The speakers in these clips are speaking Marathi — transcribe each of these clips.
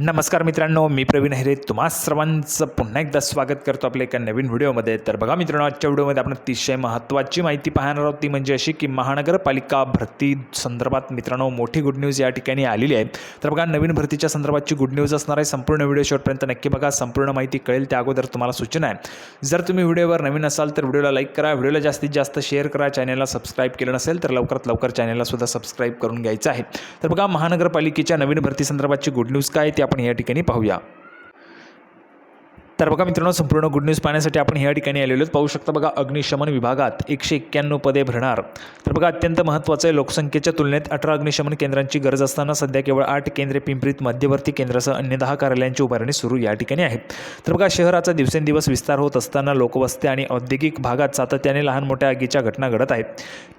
नमस्कार मित्रांनो मी प्रवीण हिरे. तुम्हा सर्वांचं पुन्हा एकदा स्वागत करतो आपल्या एका नवीन व्हिडिओमध्ये. तर बघा मित्रांनो आजच्या व्हिडिओमध्ये आपण अतिशय महत्त्वाची माहिती पाहणार आहोत. ती म्हणजे अशी की महानगरपालिका भरती संदर्भात मित्रांनो मोठी गुड न्यूज या ठिकाणी आलेली आहे. तर बघा नवीन भरतीच्या संदर्भातची गुड न्यूज असणार आहे. संपूर्ण व्हिडिओ शेवटपर्यंत नक्की बघा. संपूर्ण माहिती कळेल त्या अगोदर तुम्हाला सूचना आहे. जर तुम्ही व्हिडिओवर नवीन असाल तर व्हिडिओला लाईक करा. व्हिडिओला जास्तीत जास्त शेअर करा. चॅनलला सबस्क्राईब केलं नसेल तर लवकरात लवकर चॅनलला सुद्धा सबस्क्राईब करून घ्यायचं आहे. तर बघा महानगरपालिकेच्या नवीन भरती संदर्भातची गुड न्यूज काय? आहे ती आपण या ठिकाणी पाहूया. तर बघा मित्रांनो संपूर्ण गुड न्यूज पाहण्यासाठी आपण या ठिकाणी आलेलो आहोत. पाहू शकता बघा अग्निशमन विभागात एकशे एक्क्याण्णव पदे भरणार. तर बघा अत्यंत महत्त्वाचं आहे लोकसंख्येच्या तुलनेत अठरा अग्निशमन केंद्रांची गरज असताना सध्या केवळ आठ केंद्रे पिंपरीत मध्यवर्ती केंद्रासह अन्य दहा कार्यालयांची उभारणी सुरू या ठिकाणी आहे. तर बघा शहराचा दिवसेंदिवस विस्तार होत असताना लोकवस्ती आणि औद्योगिक भागात सातत्याने लहान मोठ्या आगीच्या घटना घडत आहेत.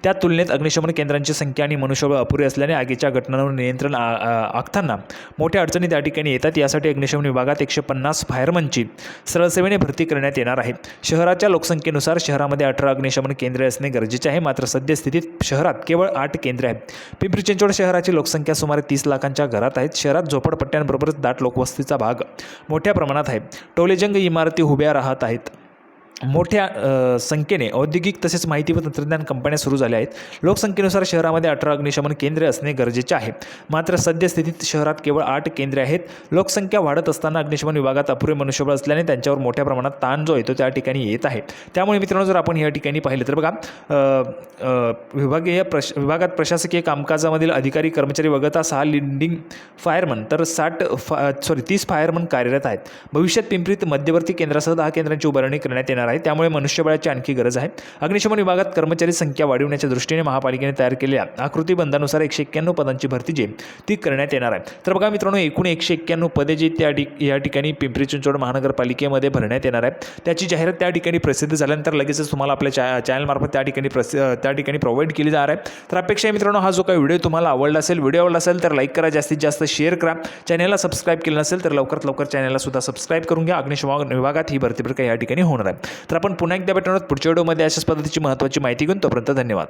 त्या तुलनेत अग्निशमन केंद्रांची संख्या आणि मनुष्यबळ अपुरे असल्याने आगीच्या घटनांवर नियंत्रण आ- आखताना मोठ्या अडचणी त्या ठिकाणी येतात. यासाठी अग्निशमन विभागात एकशे पन्नास फायरमनची सरळसेवेने भरती करण्यात येणार आहे. शहराच्या लोकसंख्येनुसार शहरामध्ये अठरा अग्निशमन केंद्रे असणे गरजेचे आहे मात्र सद्यस्थितीत शहरात केवळ आठ केंद्रे आहेत. पिंपरी चिंचवड शहराची लोकसंख्या सुमारे तीस लाखांच्या घरात आहेत शहरात झोपडपट्ट्यांबरोबरच दाट लोकवस्तीचा भाग मोठ्या प्रमाणात आहे. टोलेजंग इमारती उभ्या राहत आहेत. मोठ्या संख्येने औद्योगिक तसेच माहिती व तंत्रज्ञान कंपन्या सुरू झाल्या आहेत. लोकसंख्येनुसार शहरामध्ये अठरा अग्निशमन केंद्रे असणे गरजेचे आहे. मात्र सद्यस्थितीत शहरात केवळ आठ केंद्रे आहेत. लोकसंख्या वाढत असताना अग्निशमन विभागात अपुरे मनुष्यबळ असल्याने त्यांच्यावर मोठ्या प्रमाणात ताण जो येतो त्या ठिकाणी येत आहे. त्यामुळे मित्रांनो जर आपण या ठिकाणी पाहिलं तर बघा विभागीय प्रश विभागात प्रशासकीय कामकाजामधील अधिकारी कर्मचारी वगळता सहा लिडिंग फायरमन तर साठ फा सॉरी तीस फायरमन कार्यरत आहेत. भविष्यात पिंपरीत मध्यवर्ती केंद्रासह दहा केंद्रांची उभारणी करण्यात येणार आहे. त्यामुळे मनुष्यबळाची आणखी गरज आहे. अग्निशमन विभागात कर्मचारी संख्या वाढविण्याच्या दृष्टीने महापालिकेने तयार केलेल्या आकृतीबंधानुसार एकशे एक्क्याण्णव पदांची भरती जी ती करण्यात येणार आहे. तर बघा मित्रांनो एकूण एकशे एक्क्याण्णव पदे जी त्या ठिक या ठिकाणी पिंपरी चिंचवड महानगरपालिकेमध्ये भरण्यात येणार आहे. त्याची जाहिरात त्या ठिकाणी प्रसिद्ध झाल्यानंतर लगेचच तुम्हाला आपल्या चॅ चॅनलमार्फत त्या ठिकाणी प्रसि त्या ठिकाणी प्रोव्हाइड केली जाणार आहे. तर अपेक्षा आहे मित्रांनो हा जो काही व्हिडिओ तुम्हाला आवडला असेल व्हिडिओ आवडला असेल तर लाईक करा जास्तीत जास्त शेअर करा. चॅनलला सबस्क्राईब केलं नसेल तर लवकरात लवकर चॅनलला सुद्धा सबस्क्राईब करून घ्या. अग्निशमन विभागात ही भरती प्रक्रिया या ठिकाणी होणार आहे. तर आपण पुन्हा एकदा भेटणार आहोत पुढच्या व्हिडिओमध्ये. अशाच पद्धतीची महत्त्वाची माहिती घेऊन तोपर्यंत धन्यवाद.